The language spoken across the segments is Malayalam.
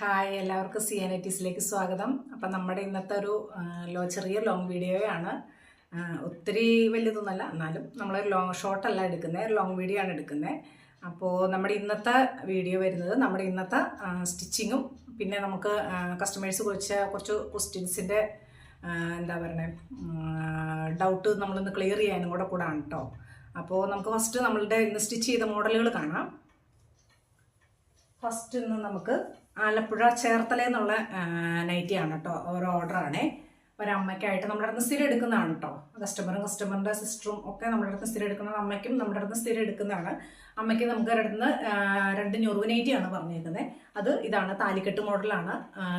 ഹായ് എല്ലാവർക്കും സി എൻ ഐറ്റീസിലേക്ക് സ്വാഗതം. അപ്പം നമ്മുടെ ഇന്നത്തെ ഒരു ലോ ചെറിയ ലോങ് വീഡിയോയാണ് ഒത്തിരി വലിയതൊന്നുമല്ല എന്നാലും നമ്മളൊരു ലോങ് ഷോർട്ടല്ല എടുക്കുന്നത് ഒരു ലോങ് വീഡിയോ ആണ് എടുക്കുന്നത് അപ്പോൾ നമ്മുടെ ഇന്നത്തെ വീഡിയോ വരുന്നത് നമ്മുടെ ഇന്നത്തെ സ്റ്റിച്ചിങ്ങും പിന്നെ നമുക്ക് കസ്റ്റമേഴ്സ് കുറിച്ച കുറച്ച് ക്വസ്റ്റ്യൻസിന്റെ എന്താ പറയുന്നത് ഡൗട്ട് നമ്മളൊന്ന് ക്ലിയർ ചെയ്യാനും കൂടെ കൂടാണ് കേട്ടോ അപ്പോൾ നമുക്ക് ഫസ്റ്റ് നമ്മളുടെ ഇന്ന് സ്റ്റിച്ച് ചെയ്ത മോഡലുകൾ കാണാം. ഫസ്റ്റ് ഇന്ന് നമുക്ക് ആലപ്പുഴ ചേർത്തല എന്നുള്ള ആണ് കേട്ടോ. ഒരു ഓർഡറാണേ ഒരമ്മയ്ക്കായിട്ട് നമ്മുടെ അടുത്ത് സ്ഥിരം എടുക്കുന്നതാണ് കേട്ടോ. കസ്റ്റമറും കസ്റ്റമറിന്റെ സിസ്റ്ററും ഒക്കെ നമ്മുടെ അടുത്ത് സ്ഥിരം എടുക്കുന്നത് അമ്മയ്ക്കും നമ്മുടെ അടുത്ത് സ്ഥിരം എടുക്കുന്നതാണ്. അമ്മയ്ക്ക് നമുക്ക് അടുത്ത് രണ്ട് ഞൊറുവ് നൈറ്റിയാണ് പറഞ്ഞിരിക്കുന്നത് അത് ഇതാണ് താലിക്കെട്ട് മോഡലാണ്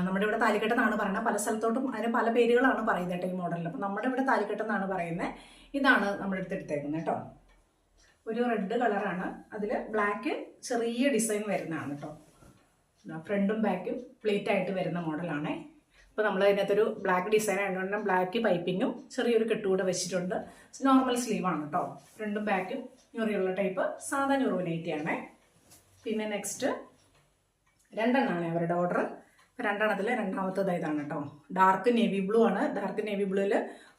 നമ്മുടെ ഇവിടെ താലിക്കെട്ട് എന്നാണ് പറയുന്നത്. പല സ്ഥലത്തോട്ടും അതിന് പല പേരുകളാണ് പറയുന്നത് കേട്ടോ ഈ മോഡലിൽ അപ്പം നമ്മുടെ ഇവിടെ താലിക്കെട്ട് എന്നാണ് പറയുന്നത് ഇതാണ് നമ്മുടെ അടുത്ത് എടുത്തേക്കുന്നത് കേട്ടോ. ഒരു റെഡ് കളറാണ് അതിൽ ബ്ലാക്ക് ചെറിയ ഡിസൈൻ വരുന്നതാണ് കേട്ടോ. ഫ്രണ്ടും ബാക്കും പ്ലേറ്റ് ആയിട്ട് വരുന്ന മോഡലാണേ. അപ്പോൾ നമ്മൾ അതിനകത്തൊരു ബ്ലാക്ക് ഡിസൈൻ ആയതുകൊണ്ട് ബ്ലാക്ക് പൈപ്പിങ്ങും ചെറിയൊരു കെട്ടുകൂടെ വെച്ചിട്ടുണ്ട്. നോർമൽ സ്ലീവാണ് കേട്ടോ ഫ്രണ്ടും ബാക്കും ഞൊറിയുള്ള ടൈപ്പ് സാധാ ഞൊറിവ് നൈറ്റിയാണേ പിന്നെ നെക്സ്റ്റ് രണ്ടെണ്ണമാണ് അവരുടെ ഓർഡർ രണ്ടെണ്ണത്തിൽ രണ്ടാമത്തേത് ഇതാണ് കേട്ടോ ഡാർക്ക് നേവി ബ്ലൂ ആണ്. ഡാർക്ക് നേവി ബ്ലൂവിൽ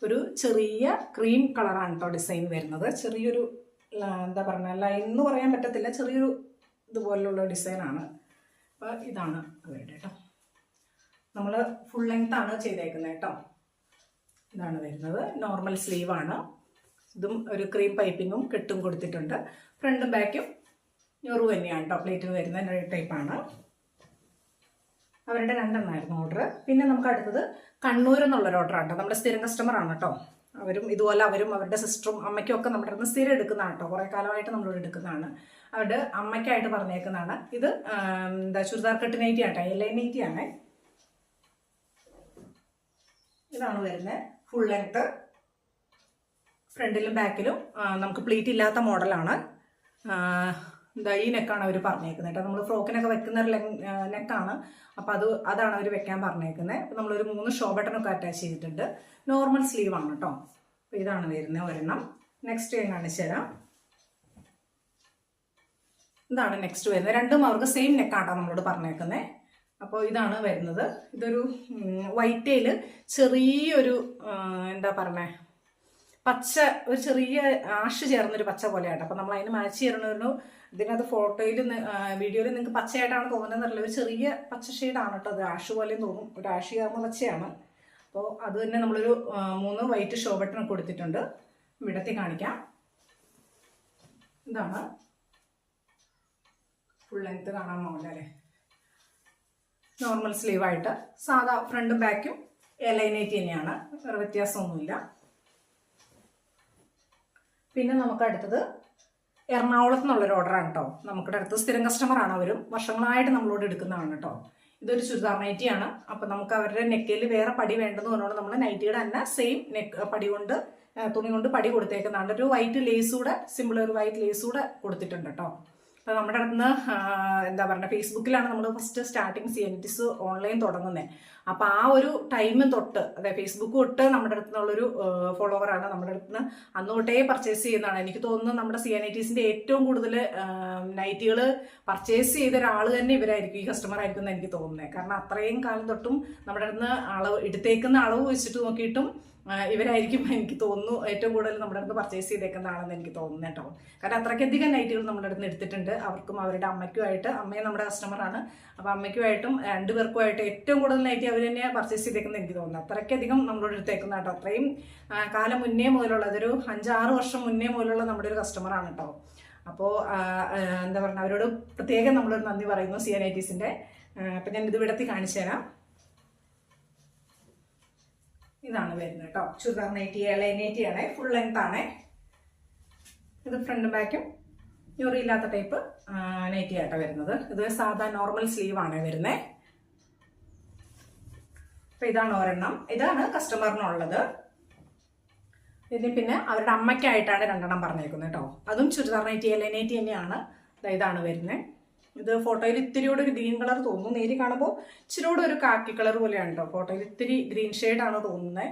ഒരു ചെറിയ ക്രീം കളറാണ് കേട്ടോ ഡിസൈൻ വരുന്നത്. ചെറിയൊരു എന്താ പറയുക ലൈൻ എന്ന് പറയാൻ പറ്റത്തില്ല. ചെറിയൊരു ഇതുപോലുള്ള ഡിസൈനാണ് അപ്പോൾ ഇതാണ് അവരുടെ കേട്ടോ നമ്മൾ ഫുൾ ലെങ്ത് ആണ് ചെയ്തേക്കുന്നത് കേട്ടോ ഇതാണ് വരുന്നത്. നോർമൽ സ്ലീവാണ് ഇതും ഒരു ക്രീം പൈപ്പിങ്ങും കെട്ടും കൊടുത്തിട്ടുണ്ട്. ഫ്രണ്ടും ബാക്കും ഞൊറു തന്നെയാണ് കേട്ടോ പ്ലേറ്റിൽ വരുന്ന ടൈപ്പാണ് അവരുടെ രണ്ടെണ്ണമായിരുന്നു ഓർഡർ പിന്നെ നമുക്ക് അടുത്തത് കണ്ണൂർ എന്നുള്ളൊരു ഓർഡറാണ് കേട്ടോ നമ്മുടെ സ്ഥിരം കസ്റ്റമർ ആണ് കേട്ടോ അവരും ഇതുപോലെ അവരും അവരുടെ സിസ്റ്ററും അമ്മയ്ക്കും ഒക്കെ നമ്മുടെ അടുത്ത് സ്ഥിരം എടുക്കുന്നതാണ് കേട്ടോ കുറേ കാലമായിട്ട് നമ്മളോട് എടുക്കുന്നതാണ്. അവരുടെ അമ്മയ്ക്കായിട്ട് പറഞ്ഞേക്കുന്നതാണ്. ഇത് എന്താ ചുരിദാർ കട്ട് നൈറ്റി ആട്ടെ എൽ ഐ നൈറ്റി ആണേ ഇതാണ് വരുന്നത്. ഫുൾ ലെങ്ത്ത് ഫ്രണ്ടിലും ബാക്കിലും നമുക്ക് പ്ലീറ്റ് ഇല്ലാത്ത മോഡലാണ്. എന്താ ഈ നെക്കാണ് അവർ പറഞ്ഞേക്കുന്നത് കേട്ടോ. നമ്മൾ ഫ്രോക്കിനൊക്കെ വെക്കുന്ന ഒരു നെക്കാണ് അപ്പോൾ അത് അതാണ് അവർ വെക്കാൻ പറഞ്ഞേക്കുന്നത് അപ്പോൾ നമ്മളൊരു മൂന്ന് ഷോ ബട്ടണൊക്കെ അറ്റാച്ച് ചെയ്തിട്ടുണ്ട്. നോർമൽ സ്ലീവാണ് കേട്ടോ. അപ്പോൾ ഇതാണ് വരുന്നത് ഒരെണ്ണം. നെക്സ്റ്റ് ഞാൻ കാണിച്ചു തരാം ഇതാണ് നെക്സ്റ്റ് വരുന്നത്. രണ്ടും അവർക്ക് സെയിം നെക്കാട്ടോ നമ്മളോട് പറഞ്ഞേക്കുന്നത് അപ്പോൾ ഇതാണ് വരുന്നത്. ഇതൊരു വൈറ്റ് വൈറ്റയിൽ ചെറിയൊരു എന്താ പറഞ്ഞേ പച്ച ഒരു ചെറിയ ആഷ് ചേർന്നൊരു പച്ച പോലെയാണ് അപ്പോൾ നമ്മൾ അതിന് മാച്ച് ഒരു ഇതിനകത്ത് ഫോട്ടോയിൽ വീഡിയോയിൽ നിങ്ങൾക്ക് പച്ചയായിട്ടാണ് തോന്നുന്നതെന്നറിയില്ല ഒരു ചെറിയ പച്ച ഷെയ്ഡാണ് കേട്ടോ. അത് ആഷ് പോലെയും തോന്നും. ഒരു ആഷ് ചേർന്ന പച്ചയാണ്. അപ്പോൾ അത് തന്നെ നമ്മളൊരു മൂന്ന് വൈറ്റ് ഷോ ബട്ടൺ കൊടുത്തിട്ടുണ്ട്. വിടത്തി കാണിക്കാം. ഇതാണ്. ഫുൾ ലെങ്ത്ത് കാണാൻ അല്ലേ? നോർമൽ സ്ലീവായിട്ട് സാധാ ഫ്രണ്ടും ബാക്കും എലൈനേറ്റ് തന്നെയാണ്. വേറെ വ്യത്യാസമൊന്നുമില്ല. പിന്നെ നമുക്ക് അടുത്തത് എറണാകുളത്ത് നിന്നുള്ളൊരു ഓർഡറാണ് കേട്ടോ നമുക്കിടെ അടുത്ത് സ്ഥിരം കസ്റ്റമറാണ് അവരും. വർഷങ്ങളായിട്ട് നമ്മളോട് എടുക്കുന്നതാണ് കേട്ടോ ഇതൊരു ചുരിദാർ നൈറ്റിയാണ് അപ്പം നമുക്ക് അവരുടെ നെക്കിൽ വേറെ പടി വേണ്ടെന്ന് പറഞ്ഞുകൊണ്ട് നമ്മൾ നൈറ്റിയുടെ തന്നെ സെയിം നെക്ക് പടി കൊണ്ട് തുണി കൊണ്ട് പടി കൊടുത്തേക്കുന്നതാണ്. ഒരു വൈറ്റ് ലേസ് കൂടെ സിമ്പിൾ ഒരു വൈറ്റ് ലേസ് കൂടെ കൊടുത്തിട്ടുണ്ട് കേട്ടോ അപ്പോൾ നമ്മുടെ അടുത്ത് എന്താ പറയുക ഫേസ്ബുക്കിലാണ് നമ്മൾ ഫസ്റ്റ് സ്റ്റാർട്ടിങ് സി എൻ ടിസ് ഓൺലൈൻ തുടങ്ങുന്നത് അപ്പോൾ ആ ഒരു ടൈമും തൊട്ട് അതെ ഫേസ്ബുക്ക് തൊട്ട് നമ്മുടെ അടുത്ത് നിന്നുള്ളൊരു ഫോളോവറാണ് നമ്മുടെ അടുത്ത് നിന്ന് അന്ന് തൊട്ടേ പർച്ചേസ് ചെയ്യുന്നതാണ്. എനിക്ക് തോന്നുന്നു നമ്മുടെ സി എൻ ഐ ടീസിന്റെ ഏറ്റവും കൂടുതൽ നൈറ്റുകൾ പർച്ചേസ് ചെയ്ത ഒരാൾ തന്നെ ഇവരായിരിക്കും ഈ കസ്റ്റമർ ആയിരിക്കും എന്ന് എനിക്ക് തോന്നുന്നത് കാരണം അത്രയും കാലം തൊട്ടും നമ്മുടെ അടുത്ത് അളവ് എടുത്തേക്കുന്ന അളവ് വെച്ചിട്ട് നോക്കിയിട്ടും ഇവരായിരിക്കും എനിക്ക് തോന്നുന്നു ഏറ്റവും കൂടുതൽ നമ്മുടെ അടുത്ത് പർച്ചേസ് ചെയ്തേക്കുന്ന ആളെന്ന് എനിക്ക് തോന്നുന്നു കേട്ടോ. കാരണം അത്രയ്ക്കധികം നൈറ്റുകൾ നമ്മുടെ അടുത്ത് എടുത്തിട്ടുണ്ട്. അവർക്കും അവരുടെ അമ്മയ്ക്കുമായിട്ട് അമ്മയും നമ്മുടെ കസ്റ്റമറാണ് അപ്പോൾ അമ്മയ്ക്കുമായിട്ടും രണ്ടുപേർക്കുമായിട്ട് ഏറ്റവും കൂടുതൽ നൈറ്റി അവർ തന്നെ പർച്ചേസ് ചെയ്തേക്കുന്നത് എനിക്ക് തോന്നുന്നു. അത്രയ്ക്കധികം നമ്മളോട് എടുത്തേക്കുന്ന കേട്ടോ അത്രയും കാലം മുന്നേ മുതലുള്ള അതൊരു അഞ്ചാറ് വർഷം മുന്നേ മുതലുള്ള നമ്മുടെ ഒരു കസ്റ്റമറാണ് കേട്ടോ. അപ്പോൾ എന്താ പറയുക അവരോട് പ്രത്യേകം നമ്മളൊരു നന്ദി പറയുന്നു സി എൻ ഐ ടീസിന്റെ അപ്പം ഇത് വിടത്തി കാണിച്ചു തരാം. ഇതാണ് വരുന്നത് കേട്ടോ ചുരിദാർ നൈറ്റി ഇളയ നൈറ്റി ആണേ. ഫുൾ ലെങ്ത് ആണേ. ഇത് ഫ്രണ്ട് ബാക്കും ഞൊറി ഇല്ലാത്ത ടൈപ്പ് നൈറ്റി ആയിട്ടാണ് വരുന്നത്. ഇത് സാധാ നോർമൽ സ്ലീവ് ആണ് വരുന്നത് അപ്പൊ ഇതാണ് ഒരെണ്ണം. ഇതാണ് കസ്റ്റമറിനുള്ളത് ഇതിന് പിന്നെ അവരുടെ അമ്മയ്ക്കായിട്ടാണ് രണ്ടെണ്ണം പറഞ്ഞേക്കുന്നത് കേട്ടോ അതും ചുരിദാർ നൈറ്റി എൽ നൈറ്റി തന്നെയാണ്. ഇതാണ് വരുന്നത് ഇത് ഫോട്ടോയിൽ ഇത്തിരി കൂടെ ഒരു ഗ്രീൻ കളർ തോന്നുന്നു നേരി കാണുമ്പോൾ ഇച്ചിരി കൂടെ ഒരു കാക്കി കളർ പോലെയാണ് കേട്ടോ ഫോട്ടോയിൽ ഇത്തിരി ഗ്രീൻ ഷെയ്ഡാണ് തോന്നുന്നത്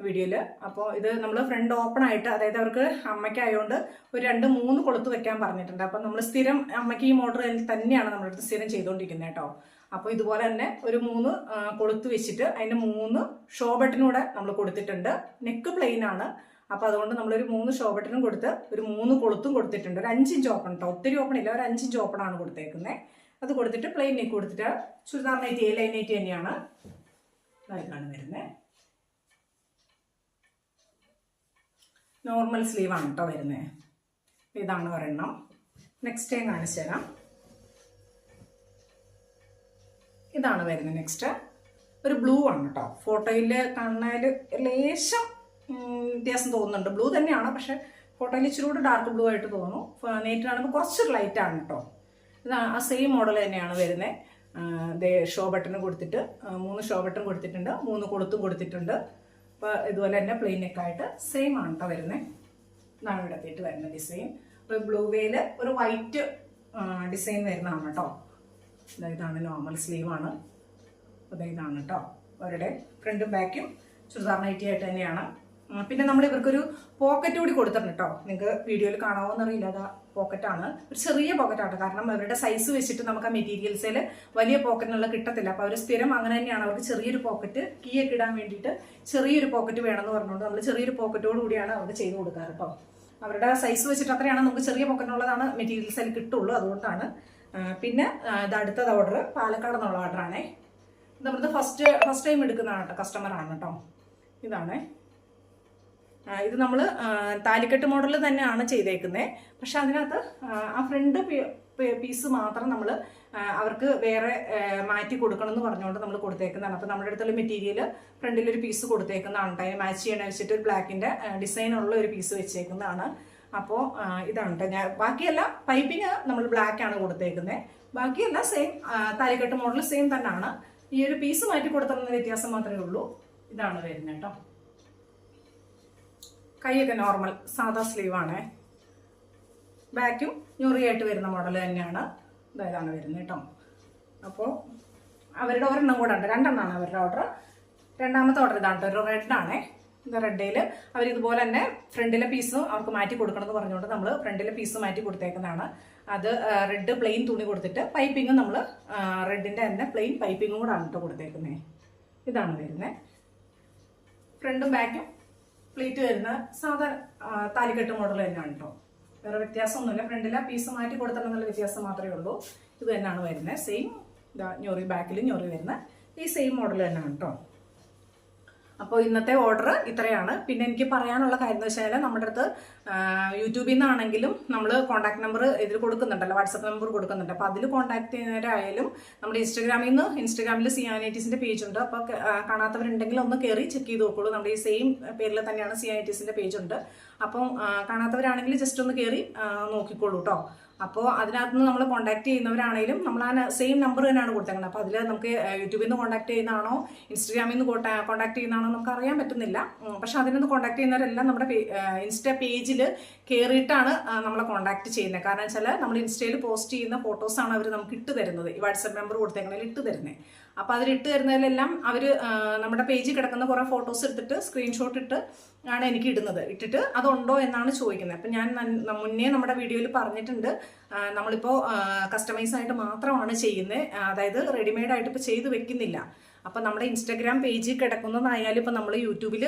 വീഡിയോയിൽ അപ്പോൾ ഇത് നമ്മൾ ഫ്രണ്ട് ഓപ്പൺ ആയിട്ട് അതായത് അവർക്ക് അമ്മയ്ക്കായതുകൊണ്ട് ഒരു രണ്ട് മൂന്ന് കൊളുത്ത് വെക്കാൻ പറഞ്ഞിട്ടുണ്ട്. അപ്പം നമ്മൾ സ്ഥിരം അമ്മയ്ക്ക് ഈ മോഡൽ തന്നെയാണ് നമ്മളടുത്ത് സ്ഥിരം ചെയ്തുകൊണ്ടിരിക്കുന്നത് കേട്ടോ അപ്പോൾ ഇതുപോലെ തന്നെ ഒരു മൂന്ന് കൊളുത്ത് വെച്ചിട്ട് അതിന് മൂന്ന് ഷോ ബട്ടനൂടെ നമ്മൾ കൊടുത്തിട്ടുണ്ട്. നെക്ക് പ്ലെയിൻ ആണ്. അപ്പോൾ അതുകൊണ്ട് നമ്മളൊരു മൂന്ന് ഷോ ബട്ടനും കൊടുത്ത് ഒരു മൂന്ന് കൊളുത്തും കൊടുത്തിട്ടുണ്ട്. ഒരു അഞ്ചിഞ്ച് ഓപ്പൺ കേട്ടോ ഒത്തിരി ഓപ്പൺ ഇല്ല. ഒരു അഞ്ചിഞ്ച് ആണ് കൊടുത്തേക്കുന്നത് അത് കൊടുത്തിട്ട് പ്ലെയിൻ നെക്ക് കൊടുത്തിട്ട് ചുരിദാർ നൈറ്റി ലൈൻ നൈറ്റ് തന്നെയാണ് ഇതാണ് വരുന്നത് നോർമൽ സ്ലീവാണ് കേട്ടോ വരുന്നത് ഇതാണ് ഒരെണ്ണം. നെക്സ്റ്റ് ടൈം കാണിച്ചു തരാം. ഇതാണ് വരുന്നത് നെക്സ്റ്റ് ഒരു ബ്ലൂ ആണ് കേട്ടോ ഫോട്ടോയിൽ കാണുന്നതിൽ ലേശം വ്യത്യാസം തോന്നുന്നുണ്ട്. ബ്ലൂ തന്നെയാണ് പക്ഷെ ഫോട്ടോയിൽ ഇച്ചിരി കൂടെ ഡാർക്ക് ബ്ലൂ ആയിട്ട് തോന്നുന്നു. നേരിട്ട് കാണുമ്പോൾ കുറച്ചൊരു ലൈറ്റ് ആണ് കേട്ടോ ഇതാണ് ആ സെയിം മോഡൽ തന്നെയാണ് വരുന്നത് ഷോ ബട്ടൺ കൊടുത്തിട്ട് മൂന്ന് ഷോ ബട്ടൺ കൊടുത്തിട്ടുണ്ട് മൂന്ന് കൊളുത്തും കൊടുത്തിട്ടുണ്ട്. അപ്പോൾ ഇതുപോലെ തന്നെ പ്ലെയിൻ നെക്കായിട്ട് സെയിം ആണ് കേട്ടോ വരുന്നത് ഇതാണ് ഇവിടെ എത്തിയിട്ട് വരുന്ന ഡിസൈൻ അപ്പോൾ ബ്ലൂ വേയിൽ ഒരു വൈറ്റ് ഡിസൈൻ വരുന്നതാണ് കേട്ടോ ഇതാണ് നോർമൽ സ്ലീവാണ് അപ്പോൾ ഇതാണ് കേട്ടോ അവരുടെ ഫ്രണ്ടും ബാക്കും ചുരിദാർ നൈറ്റി ആയിട്ട് തന്നെയാണ്. പിന്നെ നമ്മൾ ഇവർക്കൊരു പോക്കറ്റ് കൂടി കൊടുത്തിട്ടുണ്ട് കേട്ടോ നിങ്ങൾക്ക് വീഡിയോയിൽ കാണാമോ എന്നറിയില്ല അതാ പോക്കറ്റാണ് ഒരു ചെറിയ പോക്കറ്റാണ് കാരണം അവരുടെ സൈസ് വെച്ചിട്ട് നമുക്ക് ആ മെറ്റീരിയൽസിൽ വലിയ പോക്കറ്റിനുള്ള കിട്ടത്തില്ല. അപ്പോൾ അവർ സ്ഥിരം അങ്ങനെ തന്നെയാണ്. അവർക്ക് ചെറിയൊരു പോക്കറ്റ് കീ ഒക്കെ ഇടാൻ വേണ്ടിയിട്ട് ചെറിയൊരു പോക്കറ്റ് വേണമെന്ന് പറഞ്ഞുകൊണ്ട് നമ്മൾ ചെറിയൊരു പോക്കറ്റോട് കൂടിയാണ് അവർക്ക് ചെയ്ത് കൊടുക്കാറ് കേട്ടോ അവരുടെ സൈസ് വെച്ചിട്ട് അത്രയാണ് നമുക്ക് ചെറിയ പോക്കറ്റിനുള്ളതാണ് മെറ്റീരിയൽസ് അതിൽ കിട്ടുള്ളൂ. അതുകൊണ്ടാണ് പിന്നെ ഇത് അടുത്തത് ഓർഡർ പാലക്കാട് നിന്നുള്ള ഓർഡറാണേ നമ്മുടെ ഫസ്റ്റ് ഫസ്റ്റ് ടൈം എടുക്കുന്നതാണ് കേട്ടോ കസ്റ്റമർ ആണ് കേട്ടോ. ഇതാണേ. ഇത് നമ്മൾ താലിക്കെട്ട് മോഡൽ തന്നെയാണ് ചെയ്തേക്കുന്നത് പക്ഷെ അതിനകത്ത് ആ, ഫ്രണ്ട് പീസ് മാത്രം നമ്മൾ അവർക്ക് വേറെ മാറ്റി കൊടുക്കണം എന്ന് പറഞ്ഞുകൊണ്ട് നമ്മൾ കൊടുത്തേക്കുന്നതാണ്. അപ്പോൾ നമ്മുടെ അടുത്തുള്ള മെറ്റീരിയൽ ഫ്രണ്ടിലൊരു പീസ് കൊടുത്തേക്കുന്നതാണ്. മാച്ച് ചെയ്യണ വെച്ചിട്ട് ഒരു ബ്ലാക്കിന്റെ ഡിസൈനുള്ള ഒരു പീസ് വെച്ചേക്കുന്നതാണ്. അപ്പോൾ ഇതാണ് കേട്ടോ ഞാൻ ബാക്കിയെല്ലാം പൈപ്പിങ് നമ്മൾ ബ്ലാക്ക് ആണ് കൊടുത്തേക്കുന്നത് ബാക്കിയെല്ലാം സെയിം താലിക്കെട്ട് മോഡൽ സെയിം തന്നെയാണ് ഈ ഒരു പീസ് മാറ്റി കൊടുത്തുള്ള വ്യത്യാസം മാത്രമേ ഉള്ളൂ. ഇതാണ് വരുന്നത് കേട്ടോ കൈയൊക്കെ നോർമൽ സാധാ സ്ലീവ് ആണ്. ബാക്കും ഞൊറിയായിട്ട് വരുന്ന മോഡൽ തന്നെയാണ്. ഇതാണ് വരുന്നത് കേട്ടോ അപ്പോൾ അവരുടെ ഒരെണ്ണം കൂടെ ഉണ്ട്. രണ്ടെണ്ണമാണ് അവരുടെ ഓർഡർ രണ്ടാമത്തെ ഓർഡർ ഇതാണ് ഒരു ഇത് റെഡയിൽ അവർ ഇതുപോലെ തന്നെ ഫ്രണ്ടിലെ പീസ് അവർക്ക് മാറ്റി കൊടുക്കണമെന്ന് പറഞ്ഞുകൊണ്ട് നമ്മൾ ഫ്രണ്ടിലെ പീസ് മാറ്റി കൊടുത്തേക്കുന്നതാണ്. അത് റെഡ് പ്ലെയിൻ തുണി കൊടുത്തിട്ട് പൈപ്പിങ്ങും നമ്മൾ റെഡിന്റെ തന്നെ പ്ലെയിൻ പൈപ്പിങ്ങും കൂടാണ് കേട്ടോ കൊടുത്തേക്കുന്നത് ഇതാണ് വരുന്നത് ഫ്രണ്ടും ബാക്കും പ്ലേറ്റ് വരുന്ന സാധാ താലിക്കെട്ട് മോഡൽ തന്നെയാണ് കേട്ടോ വേറെ വ്യത്യാസമൊന്നുമില്ല. ഫ്രണ്ടിലെ പീസ് മാറ്റി കൊടുത്തിട്ടുള്ള വ്യത്യാസം മാത്രമേ ഉള്ളൂ. ഇത് തന്നെയാണ് വരുന്നത് സെയിം ഞൊറി ബാക്കിൽ ഞൊറി വരുന്ന ഈ സെയിം മോഡൽ തന്നെയാണ് കേട്ടോ അപ്പോൾ ഇന്നത്തെ ഓർഡർ ഇത്രയാണ്. പിന്നെ എനിക്ക് പറയാനുള്ള കാര്യം എന്ന് വെച്ചാൽ നമ്മുടെ അടുത്ത് യൂട്യൂബിൽ നിന്നാണെങ്കിലും നമ്മൾ കോൺടാക്ട് നമ്പർ ഇതിൽ കൊടുക്കുന്നുണ്ടല്ലോ വാട്സപ്പ് നമ്പർ കൊടുക്കുന്നുണ്ട്. അപ്പോൾ അതിൽ കോൺടാക്ട് ചെയ്യുന്നവരായാലും നമ്മുടെ ഇൻസ്റ്റാഗ്രാമിൽ നിന്ന് ഇൻസ്റ്റാഗ്രാമിൽ സിയാനൈറ്റീസിന്റെ പേജ് ഉണ്ട്. അപ്പോൾ കാണാത്തവരുണ്ടെങ്കിൽ ഒന്ന് കയറി ചെക്ക് ചെയ്ത് നോക്കുള്ളൂ. നമ്മുടെ ഈ സെയിം പേരിൽ തന്നെയാണ് സിയാനൈറ്റീസിന്റെ പേജ് ഉണ്ട്. അപ്പം കാണാത്തവരാണെങ്കിൽ ജസ്റ്റ് ഒന്ന് കയറി നോക്കിക്കോളൂ കേട്ടോ അപ്പോൾ അതിനകത്ത് നിന്ന് നമ്മൾ കോൺടാക്ട് ചെയ്യുന്നവരാണെങ്കിലും നമ്മൾ ആ സെയിം നമ്പർ തന്നെയാണ് കൊടുത്തേക്കുന്നത് അപ്പോൾ അതിൽ നമുക്ക് യൂട്യൂബിൽ നിന്ന് കോൺടാക്ട് ചെയ്യുന്നതാണോ ഇൻസ്റ്റാഗ്രാമിൽ നിന്ന് കോൺടാക്ട് ചെയ്യുന്നതാണോ നമുക്ക് അറിയാൻ പറ്റുന്നില്ല. പക്ഷെ അതിൽ നിന്ന് കോൺടാക്ട് ചെയ്യുന്നവരെല്ലാം നമ്മുടെ ഇൻസ്റ്റാ പേജിൽ കയറിയിട്ടാണ് നമ്മളെ കോൺടാക്ട് ചെയ്യുന്നത് കാരണം വെച്ചാൽ നമ്മൾ ഇൻസ്റ്റയിൽ പോസ്റ്റ് ചെയ്യുന്ന ഫോട്ടോസാണ് അവർ നമുക്ക് ഇട്ട് തരുന്നത്. ഈ വാട്സപ്പ് നമ്പർ കൊടുത്തേക്കുന്നതിൽ ഇട്ട് തരുന്നത് അപ്പോൾ അതിലിട്ട് തരുന്നതിലെല്ലാം അവർ നമ്മുടെ പേജിൽ കിടക്കുന്ന കുറേ ഫോട്ടോസ് എടുത്തിട്ട് സ്ക്രീൻഷോട്ട് ഇട്ട് ആണ് എനിക്ക് ഇടുന്നത്. ഇട്ടിട്ട് അതുണ്ടോ എന്നാണ് ചോദിക്കുന്നത്. അപ്പം ഞാൻ മുന്നേ നമ്മുടെ വീഡിയോയിൽ പറഞ്ഞിട്ടുണ്ട്. നമ്മളിപ്പോൾ കസ്റ്റമൈസ് ആയിട്ട് മാത്രമാണ് ചെയ്യുന്നത്. അതായത് റെഡിമെയ്ഡ് ആയിട്ട് ഇപ്പോൾ ചെയ്ത് വെക്കുന്നില്ല. അപ്പം നമ്മുടെ ഇൻസ്റ്റാഗ്രാം പേജിൽ കിടക്കുന്നതായാലും ഇപ്പം നമ്മൾ യൂട്യൂബിൽ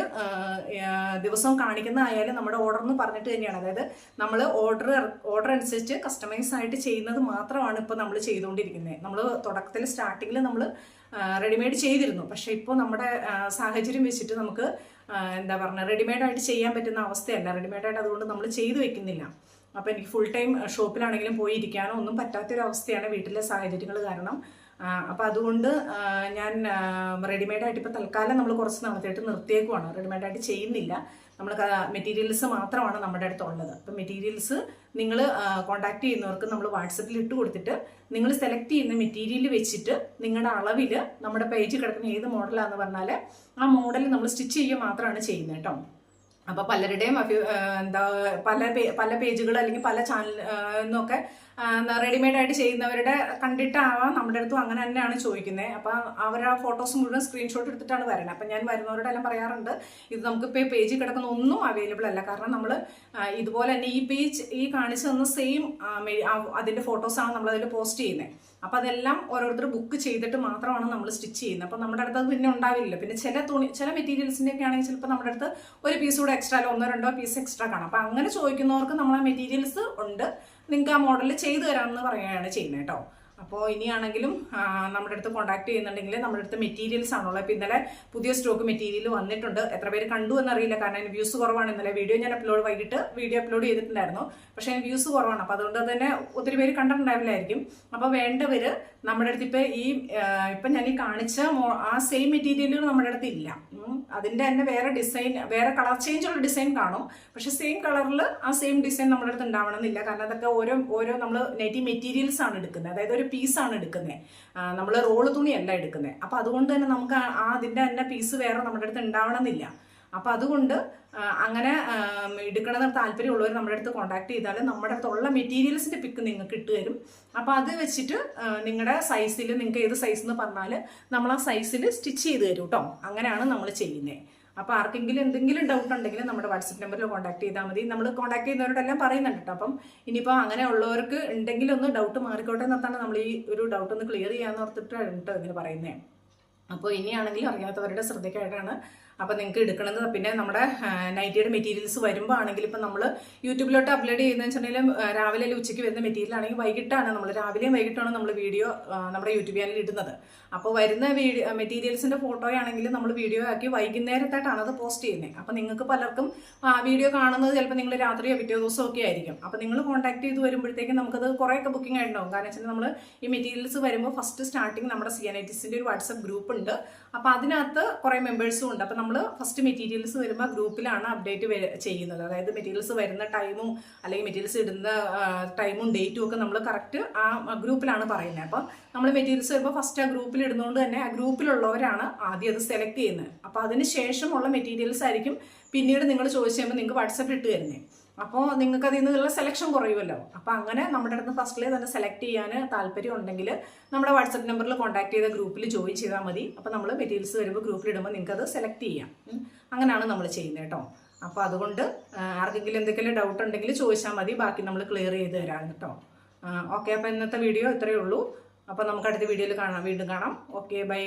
ദിവസവും കാണിക്കുന്നതായാലും നമ്മുടെ ഓർഡർ എന്ന് പറഞ്ഞിട്ട് തന്നെയാണ്. അതായത് നമ്മൾ ഓർഡർ ഓർഡർ അനുസരിച്ച് കസ്റ്റമൈസ് ആയിട്ട് ചെയ്യുന്നത് മാത്രമാണ് ഇപ്പോൾ നമ്മൾ ചെയ്തുകൊണ്ടിരിക്കുന്നത്. നമ്മൾ തുടക്കത്തിൽ സ്റ്റാർട്ടിങ്ങിൽ നമ്മൾ റെഡിമെയ്ഡ് ചെയ്തിരുന്നു. പക്ഷേ ഇപ്പോൾ നമ്മുടെ സാഹചര്യം വെച്ചിട്ട് നമുക്ക് എന്താ പറയുക റെഡിമെയ്ഡായിട്ട് ചെയ്യാൻ പറ്റുന്ന അവസ്ഥയല്ല. റെഡിമെയ്ഡായിട്ട് അതുകൊണ്ട് നമ്മൾ ചെയ്തു വെക്കുന്നില്ല. അപ്പോൾ എനിക്ക് ഫുൾ ടൈം ഷോപ്പിലാണെങ്കിലും പോയി ഇരിക്കാനോ ഒന്നും പറ്റാത്തൊരവസ്ഥയാണ് വീട്ടിലെ സാഹചര്യങ്ങൾ കാരണം. അപ്പോൾ അതുകൊണ്ട് ഞാൻ റെഡിമെയ്ഡ് ആയിട്ട് ഇപ്പോൾ തൽക്കാലം നമ്മൾ കുറച്ച് നാളത്തായിട്ട് നിർത്തിയേക്കുവാണ്. റെഡിമെയ്ഡ് ആയിട്ട് ചെയ്യുന്നില്ല നമ്മൾ മെറ്റീരിയൽസ് മാത്രമാണ് നമ്മുടെ അടുത്തുള്ളത്. അപ്പോൾ മെറ്റീരിയൽസ് നിങ്ങൾ കോൺടാക്ട് ചെയ്യുന്നവർക്ക് നമ്മൾ വാട്സപ്പിൽ ഇട്ട് കൊടുത്തിട്ട് നിങ്ങൾ സെലക്ട് ചെയ്യുന്ന മെറ്റീരിയൽ വെച്ചിട്ട് നിങ്ങളുടെ അളവിൽ നമ്മുടെ പേജ് കിടക്കുന്ന ഏത് മോഡലാണെന്ന് പറഞ്ഞാൽ ആ മോഡൽ നമ്മൾ സ്റ്റിച്ച് ചെയ്യുക മാത്രമാണ് ചെയ്യുന്നത് കേട്ടോ. അപ്പോൾ പലരുടെയും എന്താ പല പല പേജുകൾ അല്ലെങ്കിൽ പല ചാനൽ എന്നൊക്കെ റെഡിമെയ്ഡ് ആയിട്ട് ചെയ്യുന്നവരുടെ കണ്ടിട്ടാവാം നമ്മുടെ അടുത്തും അങ്ങനെ തന്നെയാണ് ചോദിക്കുന്നത് അപ്പം അവർ ആ ഫോട്ടോസ് മുഴുവൻ സ്ക്രീൻഷോട്ട് എടുത്തിട്ടാണ് വരുന്നത്. അപ്പം ഞാൻ വരുന്നവരോടെല്ലാം പറയാറുണ്ട് ഇത് നമുക്കിപ്പോൾ പേജിൽ കിടക്കുന്ന ഒന്നും അവൈലബിൾ അല്ല. കാരണം നമ്മൾ ഇതുപോലെ തന്നെ ഈ പേജ് ഈ കാണിച്ചു തന്ന സെയിം അതിന്റെ ഫോട്ടോസാണ് നമ്മളതിൽ പോസ്റ്റ് ചെയ്യുന്നത് അപ്പോൾ അതെല്ലാം ഓരോരുത്തർ ബുക്ക് ചെയ്തിട്ട് മാത്രമാണ് നമ്മൾ സ്റ്റിച്ച് ചെയ്യുന്നത്. അപ്പോൾ നമ്മുടെ അടുത്ത് അത് പിന്നെ ഉണ്ടാവില്ല പിന്നെ ചില തുണി ചില മെറ്റീരിയൽസിന്റെ ഒക്കെ ആണെങ്കിൽ ചിലപ്പോൾ നമ്മുടെ അടുത്ത് ഒരു പീസ് കൂടെ എക്സ്ട്രാ ഒന്നോ രണ്ടോ പീസ് എക്സ്ട്രാ കാണാം. അപ്പോൾ അങ്ങനെ ചോദിക്കുന്നവർക്ക് നമ്മൾ ആ മെറ്റീരിയൽസ് ഉണ്ട്. നിങ്ങൾക്ക് ആ മോഡൽ ചെയ്തു തരാമെന്ന് പറയുകയാണ് ചെയ്യുന്നത് കേട്ടോ അപ്പോൾ ഇനിയാണെങ്കിലും നമ്മുടെ അടുത്ത് കോൺടാക്ട് ചെയ്യുന്നുണ്ടെങ്കിൽ നമ്മുടെ അടുത്ത് മെറ്റീരിയൽസ് ആണുള്ളത്. അപ്പോൾ ഇന്നലെ പുതിയ സ്റ്റോക്ക് മെറ്റീരിയൽ വന്നിട്ടുണ്ട്. എത്ര പേര് കണ്ടു എന്നറിയില്ല. കാരണം അതിന് വ്യൂസ് കുറവാണ്. ഇന്നലെ വീഡിയോ ഞാൻ അപ്ലോഡ് വൈകിട്ട് വീഡിയോ അപ്ലോഡ് ചെയ്തിട്ടുണ്ടായിരുന്നു. പക്ഷേ അതിന് വ്യൂസ് കുറവാണ്. അപ്പോൾ അതുകൊണ്ട് തന്നെ ഒത്തിരി പേര് കണ്ടിട്ടുണ്ടാവില്ലായിരിക്കും. അപ്പോൾ വേണ്ടവർ നമ്മുടെ അടുത്ത് ഇപ്പോൾ ഈ ഇപ്പം ഞാൻ ഈ കാണിച്ച ആ സെയിം മെറ്റീരിയലുകൾ നമ്മുടെ അടുത്ത് ഇല്ല. അതിന്റെ തന്നെ വേറെ ഡിസൈൻ വേറെ കളർ ചേഞ്ച് ഉള്ള ഡിസൈൻ കാണും. പക്ഷെ സെയിം കളറിൽ ആ സെയിം ഡിസൈൻ നമ്മുടെ അടുത്ത് ഉണ്ടാവണമെന്നില്ല. കാരണം അതൊക്കെ ഓരോ ഓരോ നമ്മൾ നെറ്റി മെറ്റീരിയൽസ് ആണ് എടുക്കുന്നത്. അതായത് ഒരു പീസാണ് എടുക്കുന്നത് നമ്മൾ റോൾ തുണിയല്ല എടുക്കുന്നത് അപ്പോൾ അതുകൊണ്ട് തന്നെ നമുക്ക് ആ അതിന്റെ തന്നെ പീസ് വേറെ നമ്മുടെ അടുത്ത് ഉണ്ടാവണമെന്നില്ല. അപ്പം അതുകൊണ്ട് അങ്ങനെ എടുക്കണമെന്ന് താല്പര്യമുള്ളവർ നമ്മുടെ അടുത്ത് കോൺടാക്ട് ചെയ്താൽ നമ്മുടെ അടുത്തുള്ള മെറ്റീരിയൽസിന്റെ പിക്ക് നിങ്ങൾക്ക് ഇട്ട് തരും. അപ്പോൾ അത് വെച്ചിട്ട് നിങ്ങളുടെ സൈസിൽ നിങ്ങൾക്ക് ഏത് സൈസ് എന്ന് പറഞ്ഞാൽ നമ്മൾ ആ സൈസിൽ സ്റ്റിച്ച് ചെയ്ത് തരും കേട്ടോ അങ്ങനെയാണ് നമ്മൾ ചെയ്യുന്നത് അപ്പോൾ ആർക്കെങ്കിലും എന്തെങ്കിലും ഡൗട്ട് ഉണ്ടെങ്കിൽ നമ്മുടെ വാട്സപ്പ് നമ്പറിൽ കോൺടാക്ട് ചെയ്താൽ മതി. നമ്മൾ കോൺടാക്ട് ചെയ്യുന്നവരോടെല്ലാം പറയുന്നുണ്ട് കേട്ടോ. അപ്പം ഇനിയിപ്പോൾ അങ്ങനെ ഉള്ളവർക്ക് ഉണ്ടെങ്കിലും ഒന്ന് ഡൗട്ട് മാറിക്കോട്ടെ എന്നർത്താണ് നമ്മൾ ഈ ഒരു ഡൗട്ട് ഒന്ന് ക്ലിയർ ചെയ്യാമെന്ന് ഓർത്തിട്ടാണ് കേട്ടോ ഇങ്ങനെ പറയുന്നത് അപ്പോൾ ഇനിയാണെങ്കിലും അറിയാത്തവരുടെ ശ്രദ്ധയ്ക്കായിട്ടാണ് അപ്പോൾ നിങ്ങൾക്ക് എടുക്കണത് പിന്നെ നമ്മുടെ നൈറ്റിയുടെ മെറ്റീരിയൽസ് വരുമ്പോൾ ആണെങ്കിൽ ഇപ്പം നമ്മൾ യൂട്യൂബിലോട്ട് അപ്ലോഡ് ചെയ്യുന്നതെന്ന് വെച്ചിട്ടുണ്ടെങ്കിൽ രാവിലെ അല്ലെങ്കിൽ ഉച്ചയ്ക്ക് വരുന്ന മെറ്റീരിയൽ ആണെങ്കിൽ വൈകിട്ടാണ് നമ്മൾ രാവിലെയും വൈകിട്ടാണ് നമ്മൾ വീഡിയോ നമ്മുടെ യൂട്യൂബ് ചാനലിൽ ഇടുന്നത്. അപ്പോൾ വരുന്ന വീഡിയോ മെറ്റീരിയൽസിന്റെ ഫോട്ടോയാണെങ്കിൽ നമ്മൾ വീഡിയോ ആക്കി വൈകുന്നേരത്തായിട്ടാണ് അത് പോസ്റ്റ് ചെയ്യുന്നത് അപ്പോൾ നിങ്ങൾക്ക് പലർക്കും വീഡിയോ കാണുന്നത് ചിലപ്പോൾ നിങ്ങൾ രാത്രിയോ പിറ്റേ ദിവസമോ ഒക്കെ ആയിരിക്കും. അപ്പോൾ നിങ്ങൾ കോൺടാക്ട് ചെയ്ത് വരുമ്പോഴത്തേക്കും നമുക്കത് കുറേയൊക്കെ ബുക്കിംഗ് ആയിട്ടുണ്ടാവും. കാരണം വെച്ചാൽ നമ്മൾ ഈ മെറ്റീരിയൽസ് വരുമ്പോൾ ഫസ്റ്റ് സ്റ്റാർട്ടിങ് നമ്മുടെ സി എൻ ഐ ഒരു വാട്സപ്പ് ഗ്രൂപ്പ് ഉണ്ട്. അപ്പോൾ അതിനകത്ത് കുറേ മെമ്പേഴ്സും ഉണ്ട്. അപ്പോൾ നമ്മൾ ഫസ്റ്റ് മെറ്റീരിയൽസ് വരുമ്പോൾ ഗ്രൂപ്പിലാണ് അപ്ഡേറ്റ് ചെയ്യുന്നത്. അതായത് മെറ്റീരിയൽസ് വരുന്ന ടൈമും അല്ലെങ്കിൽ മെറ്റീരിയൽസ് ഇടുന്ന ടൈമും ഡേറ്റും ഒക്കെ നമ്മൾ കറക്റ്റ് ആ ഗ്രൂപ്പിലാണ് പറയുന്നത്. അപ്പോൾ നമ്മൾ മെറ്റീരിയൽസ് വരുമ്പോൾ ഫസ്റ്റ് ആ ഗ്രൂപ്പിൽ ഇടുന്നതുകൊണ്ട് തന്നെ ആ ഗ്രൂപ്പിലുള്ളവരാണ് ആദ്യം അത് സെലക്ട് ചെയ്യുന്നത്. അപ്പോൾ അതിന് ശേഷമുള്ള മെറ്റീരിയൽസ് ആയിരിക്കും പിന്നീട് നിങ്ങൾ ചോദിച്ചു കഴിയുമ്പോൾ നിങ്ങൾക്ക് വാട്സപ്പിൽ ഇട്ട് തരുന്നത് അപ്പോൾ നിങ്ങൾക്ക് അതിൽ നിന്നുള്ള സെലക്ഷൻ കുറയുമല്ലോ. അപ്പോൾ അങ്ങനെ നമ്മുടെ അടുത്ത് ഫസ്റ്റിലേ തന്നെ സെലക്ട് ചെയ്യാൻ താല്പര്യം ഉണ്ടെങ്കിൽ നമ്മുടെ വാട്സപ്പ് നമ്പറിൽ കോൺടാക്ട് ചെയ്ത ഗ്രൂപ്പിൽ ജോയിൻ ചെയ്താൽ മതി. അപ്പോൾ നമ്മൾ മെറ്റീരിയൽസ് വരുമ്പോൾ ഗ്രൂപ്പിൽ ഇടുമ്പോൾ അത് സെലക്ട് ചെയ്യാം. അങ്ങനെയാണ് നമ്മൾ ചെയ്യുന്നത് കേട്ടോ. അപ്പോൾ അതുകൊണ്ട് ആർക്കെങ്കിലും എന്തെങ്കിലും ഡൗട്ട് ഉണ്ടെങ്കിൽ ചോദിച്ചാൽ മതി. ബാക്കി നമ്മൾ ക്ലിയർ ചെയ്ത് തരാം കേട്ടോ. ഓക്കെ അപ്പോൾ ഇന്നത്തെ വീഡിയോ ഇത്രയേ ഉള്ളൂ. അപ്പോൾ നമുക്ക് അടുത്ത വീഡിയോയിൽ കാണാം. വീണ്ടും കാണാം. Okay bye